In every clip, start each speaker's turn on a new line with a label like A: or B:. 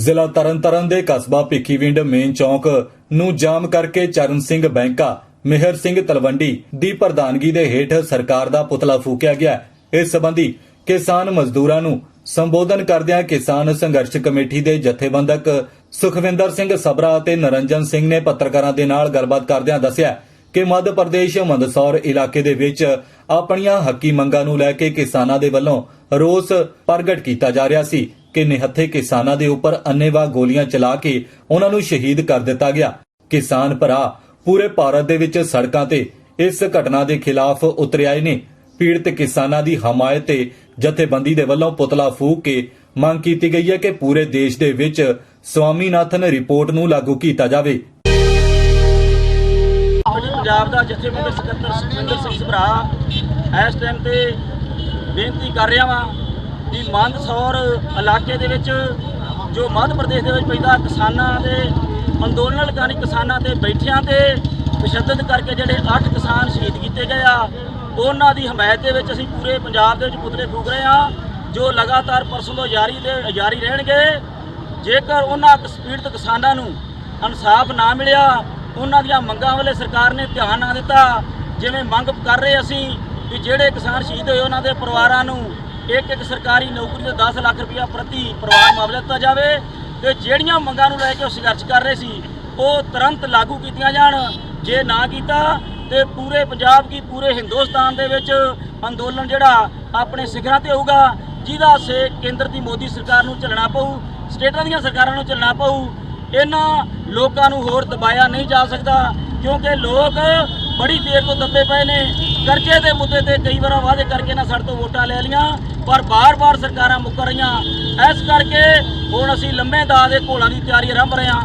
A: ਜ਼ਿਲ੍ਹਾ ਤਰਨਤਾਰਨ ਦੇ ਕਸਬਾ ਭਿੱਖੀਵਿੰਡ ਮੇਨ ਚੌਂਕ ਨੂੰ ਜਾਮ ਕਰਕੇ ਚਰਨ ਸਿੰਘ ਬੈਂਕਾ, ਮਿਹਰ ਸਿੰਘ ਤਲਵੰਡੀ ਦੀ ਪ੍ਰਧਾਨਗੀ ਦੇ ਹੇਠ ਸਰਕਾਰ ਦਾ ਪੁਤਲਾ ਫੂਕਿਆ ਗਿਆ। ਇਸ ਸੰਬੰਧੀ ਕਿਸਾਨ ਮਜ਼ਦੂਰਾਂ ਨੂੰ ਸੰਬੋਧਨ ਕਰਦਿਆਂ ਕਿਸਾਨ ਸੰਘਰਸ਼ ਕਮੇਟੀ ਦੇ ਜਥੇਬੰਦਕ ਸੁਖਵਿੰਦਰ ਸਿੰਘ ਸਬਰਾ ਅਤੇ ਨਰਨਜਨ ਸਿੰਘ ਨੇ ਪੱਤਰਕਾਰਾਂ ਦੇ ਨਾਲ ਗੱਲਬਾਤ ਕਰਦਿਆਂ ਦੱਸਿਆ ਕਿ ਮੱਧ ਪ੍ਰਦੇਸ਼ ਮੰਦਸੌਰ ਇਲਾਕੇ ਦੇ ਵਿੱਚ ਆਪਣੀਆਂ ਹੱਕੀ ਮੰਗਾਂ ਨੂੰ ਲੈ ਕੇ ਕਿਸਾਨਾਂ ਦੇ ਵੱਲੋਂ ਰੋਸ ਪ੍ਰਗਟ ਕੀਤਾ ਜਾ ਰਿਹਾ ਸੀ। ਕਿ ਨਿਹੱਥੇ ਕਿਸਾਨਾਂ ਦੇ ਉੱਪਰ ਅੰਨੇਵਾਹ ਗੋਲੀਆਂ ਚਲਾ ਕੇ ਉਹਨਾਂ ਨੂੰ ਸ਼ਹੀਦ ਕਰ ਦਿੱਤਾ ਗਿਆ। ਕਿਸਾਨ ਭਰਾ ਪੂਰੇ ਭਾਰਤ ਦੇ ਵਿੱਚ ਸੜਕਾਂ ਤੇ ਇਸ ਘਟਨਾ ਦੇ ਖਿਲਾਫ ਉਤਰ ਆਏ ਨੇ। ਪੀੜਤ ਕਿਸਾਨਾਂ ਦੀ ਹਮਾਇਤ ਤੇ ਜਥੇਬੰਦੀ ਦੇ ਵੱਲੋਂ ਪੁਤਲਾ ਫੂਕ ਕੇ ਮੰਗ ਕੀਤੀ ਗਈ ਹੈ ਕਿ ਪੂਰੇ ਦੇਸ਼ ਦੇ ਵਿੱਚ ਸਵਾਮੀਨਾਥਨ ਰਿਪੋਰਟ ਨੂੰ ਲਾਗੂ ਕੀਤਾ ਜਾਵੇ।
B: ਪੰਜਾਬ ਦਾ ਜਥੇਬੰਦਕ ਸਕੱਤਰ ਸੁਖਿੰਦਰ ਸਿੰਘ ਸਭਰਾ ਇਸ ਟਾਈਮ ਤੇ ਬੇਨਤੀ ਕਰ ਰਿਹਾ ਵਾਂ ਕਿ ਮੰਦਸੌਰ ਇਲਾਕੇ ਦੇ ਵਿੱਚ ਜੋ ਮੱਧ ਪ੍ਰਦੇਸ਼ ਦੇ ਵਿੱਚ ਪੈਂਦਾ, ਕਿਸਾਨਾਂ ਦੇ ਅੰਦੋਲਨ ਅੰਦੋਲਨਕਾਰੀ ਕਿਸਾਨਾਂ ਤੇ ਬੈਠਿਆਂ ਤੇ ਤਸ਼ੱਦਦ ਕਰਕੇ ਜਿਹੜੇ 8 ਕਿਸਾਨ ਸ਼ਹੀਦ ਕੀਤੇ ਗਏ ਆ, ਉਹਨਾਂ ਦੀ ਹਮਾਇਤ ਦੇ ਵਿੱਚ ਅਸੀਂ ਪੂਰੇ ਪੰਜਾਬ ਦੇ ਵਿੱਚ ਪੁਤਲੇ ਫੂਕ ਰਹੇ ਆ, ਜੋ ਲਗਾਤਾਰ ਪਰਸੋਂ ਤੋਂ ਜਾਰੀ ਦੇ, ਜਾਰੀ ਰਹਿਣਗੇ। ਜੇਕਰ ਉਹਨਾਂ ਪੀੜਤ ਕਿਸਾਨਾਂ ਨੂੰ ਇਨਸਾਫ ਨਾ ਮਿਲਿਆ, ਉਹਨਾਂ ਦੀਆਂ ਮੰਗਾਂ ਵੱਲੇ ਸਰਕਾਰ ਨੇ ਧਿਆਨ ਨਾ ਦਿੱਤਾ, ਜਿਵੇਂ ਮੰਗ ਕਰ ਰਹੇ ਅਸੀਂ ਕਿ ਜਿਹੜੇ ਕਿਸਾਨ ਸ਼ਹੀਦ ਹੋਏ ਉਹਨਾਂ ਦੇ ਪਰਿਵਾਰਾਂ ਨੂੰ ਇੱਕ ਇੱਕ ਸਰਕਾਰੀ ਨੌਕਰੀ ਤੇ 10 ਲੱਖ ਰੁਪਇਆ ਪ੍ਰਤੀ ਪਰਿਵਾਰ ਮੁਆਵਜ਼ਾ ਦਿੱਤਾ ਜਾਵੇ ਤੇ ਜਿਹੜੀਆਂ ਮੰਗਾਂ ਨੂੰ ਲੈ ਕੇ ਉਹ ਸੰਘਰਸ਼ ਕਰ ਰਹੇ ਸੀ, ਉਹ ਤੁਰੰਤ ਲਾਗੂ ਕੀਤੀਆਂ ਜਾਣ। ਜੇ ਨਾ ਕੀਤਾ ਤੇ ਪੂਰੇ ਪੰਜਾਬ ਕੀ ਪੂਰੇ ਹਿੰਦੁਸਤਾਨ ਦੇ ਵਿੱਚ ਅੰਦੋਲਨ ਜਿਹੜਾ ਆਪਣੇ ਸਿਖਰਾਂ ਤੇ ਹੋਊਗਾ, ਜਿਹਦਾ ਸੇ ਕੇਂਦਰ ਦੀ ਮੋਦੀ ਸਰਕਾਰ ਨੂੰ ਚੱਲਣਾ ਪਊ, ਸਟੇਟਾਂ ਦੀਆਂ ਸਰਕਾਰਾਂ ਨੂੰ ਚੱਲਣਾ ਪਊ, ਇਹਨਾਂ ਲੋਕਾਂ ਨੂੰ ਹੋਰ ਦਬਾਇਆ ਨਹੀਂ ਜਾ ਸਕਦਾ, ਕਿਉਂਕਿ ਲੋਕ ਬੜੀ ਦੇਰ ਤੋਂ ਦੱਬੇ ਪਏ ਨੇ। ਕਰਜ਼ੇ ਦੇ ਮੁੱਦੇ ਤੇ ਕਈ ਵਾਰ ਵਾਅਦੇ ਕਰਕੇ ਨਾ ਸਾਡੇ ਤੋਂ ਵੋਟਾਂ ਲੈ ਲੀਆਂ ਪਰ ਬਾਰ-ਬਾਰ ਸਰਕਾਰਾਂ ਮੁੱਕਰ ਰਹੀਆਂ। ਇਸ ਕਰਕੇ ਹੁਣ ਅਸੀਂ ਲੰਮੇ ਦਾਅ ਦੇ ਘੋਲਾਂ ਦੀ ਤਿਆਰੀ ਆਰੰਭ ਰਹੇ ਹਾਂ।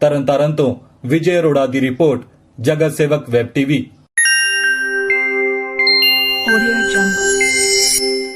A: ਤਰਨਤਾਰਨ ਤੋਂ ਵਿਜੇ ਅਰੋੜਾ ਦੀ ਰਿਪੋਰਟ ਜਗਤ ਸੇਵਕ ਵੈਬ ਟੀਵੀ।
C: Audio Jungle.